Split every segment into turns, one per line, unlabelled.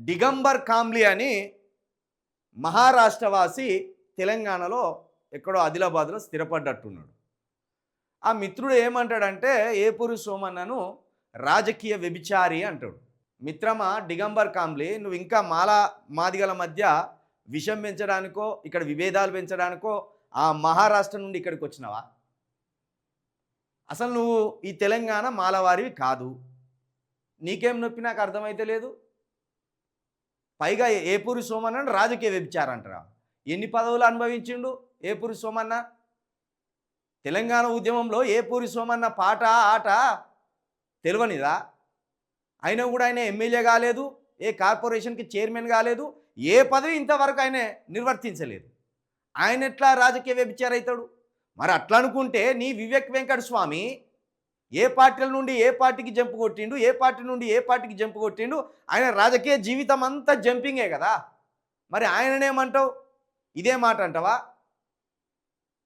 డిగంబర్ కాంబ్లీ అని మహారాష్ట్రవాసి తెలంగాణలో ఎక్కడో ఆదిలాబాద్లో స్థిరపడ్డట్టున్నాడు. ఆ మిత్రుడు ఏమంటాడంటే ఏపూరి సోమన్నను రాజకీయ వ్యభిచారి అంటాడు. మిత్రమా డిగంబర్ కాంబ్లీ నువ్వు ఇంకా మాల మాదిగల మధ్య విషం పెంచడానికో ఇక్కడ విభేదాలు పెంచడానికో ఆ మహారాష్ట్ర నుండి ఇక్కడికి వచ్చినావా? అసలు నువ్వు ఈ తెలంగాణ మాలవారివి కాదు. నీకేం నొప్పి? నాకు అర్థమైతే లేదు. పైగా ఏపూరి సోమన్న రాజకీయ వ్యభిచారం అంటారా ఎన్ని పదవులు అనుభవించిండు ఏపూరి సోమన్న? తెలంగాణ ఉద్యమంలో ఏపూరి సోమన్న పాట ఆట తెలియనిదా అయినా కూడా ఆయన ఎమ్మెల్యే కాలేదు ఏ కార్పొరేషన్కి చైర్మన్ కాలేదు ఏ పదవి ఇంతవరకు ఆయన నిర్వర్తించలేదు. ఆయన ఎట్లా రాజకీయ వ్యభిచార అవుతాడు మరి అట్లా అనుకుంటే నీ వివేక్ వెంకట స్వామి ఏ పార్టీల నుండి ఏ పార్టీకి జంపు కొట్టిండు ఏ పార్టీ నుండి ఏ పార్టీకి జంపు కొట్టిండు ఆయన రాజకీయ జీవితం అంతా జంపింగే కదా. మరి ఆయననేమంటావు ఇదే మాట అంటావా?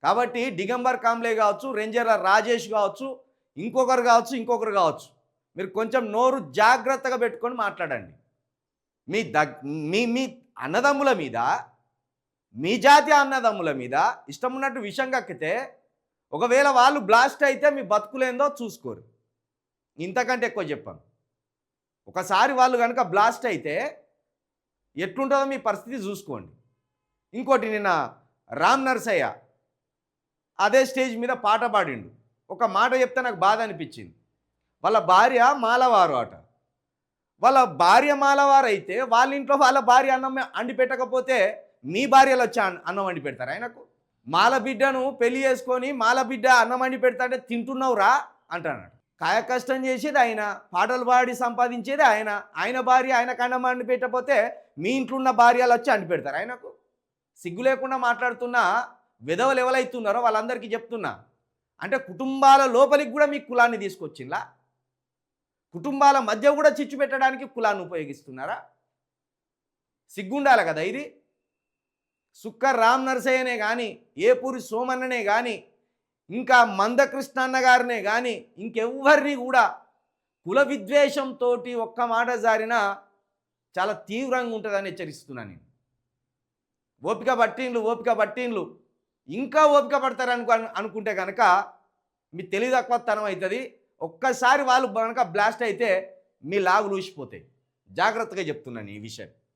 కాబట్టి డిగంబర్ కాంబ్లే కావచ్చు రేంజర్ల రాజేష్ కావచ్చు ఇంకొకరు కావచ్చు ఇంకొకరు కావచ్చు. మీరు కొంచెం నోరు జాగ్రత్తగా పెట్టుకొని మాట్లాడండి. మీ దగ్ మీ మీ అన్నదమ్ముల మీద మీ జాతి అన్నదమ్ముల మీద ఇష్టం ఉన్నట్టు విషం కక్కితే ఒకవేళ వాళ్ళు బ్లాస్ట్ అయితే మీ బతుకులేందో చూసుకోరు. ఇంతకంటే ఎక్కువ చెప్పాను. ఒకసారి వాళ్ళు కనుక బ్లాస్ట్ అయితే ఎట్లుంటుందో మీ పరిస్థితి చూసుకోండి. ఇంకోటి నిన్న రామ్ నరసయ్య అదే స్టేజ్ మీద పాట పాడిండు. ఒక మాట చెప్తే నాకు బాధ అనిపించింది. వాళ్ళ భార్య మాలవారు అట వాళ్ళ భార్య మాలవారు అయితే వాళ్ళ ఇంట్లో వాళ్ళ భార్య అన్నం అండి పెట్టకపోతే మీ భార్యలు వచ్చి అన్నం వండి పెడతారు ఆయనకు? మాలబిడ్డను పెళ్ళి చేసుకొని మాలబిడ్డ అన్నం వండి పెడతాంటే తింటున్నావురా అంటున్నాడు కాయ కష్టం చేసేది ఆయన పాటలు పాడి సంపాదించేది ఆయన ఆయన భార్య ఆయన కండం వండి పెట్టకపోతే మీ ఇంట్లో ఉన్న భార్యలు వచ్చి అండి పెడతారు ఆయనకు. సిగ్గు లేకుండా మాట్లాడుతున్న విధవలు ఎవరైతున్నారో వాళ్ళందరికీ చెప్తున్నా. అంటే కుటుంబాల లోపలికి కూడా మీ కులాన్ని తీసుకొచ్చిందా కుటుంబాల మధ్య కూడా చిచ్చు పెట్టడానికి కులాన్ని ఉపయోగిస్తున్నారా? సిగ్గుండాలి కదా ఇది? సుక్క రామ్ నరసయ్యనే కానీ ఏపూరి సోమన్ననే కానీ ఇంకా మందకృష్ణ గారినే కానీ ఇంకెవ్వరిని కూడా కుల విద్వేషంతో ఒక్క మాట జారినా చాలా తీవ్రంగా ఉంటుందని హెచ్చరిస్తున్నాను నేను. ఓపిక పట్టిండ్లు ఓపిక పట్టిండ్లు. ఇంకా ఓపిక పడతారనుకు అనుకుంటే కనుక మీ తెలివితక్కువతనం అవుతుంది ఒక్కసారి వాళ్ళు కనుక బ్లాస్ట్ అయితే మీ లాగులు ఊసిపోతాయి. జాగ్రత్తగా చెప్తున్నాను ఈ విషయం.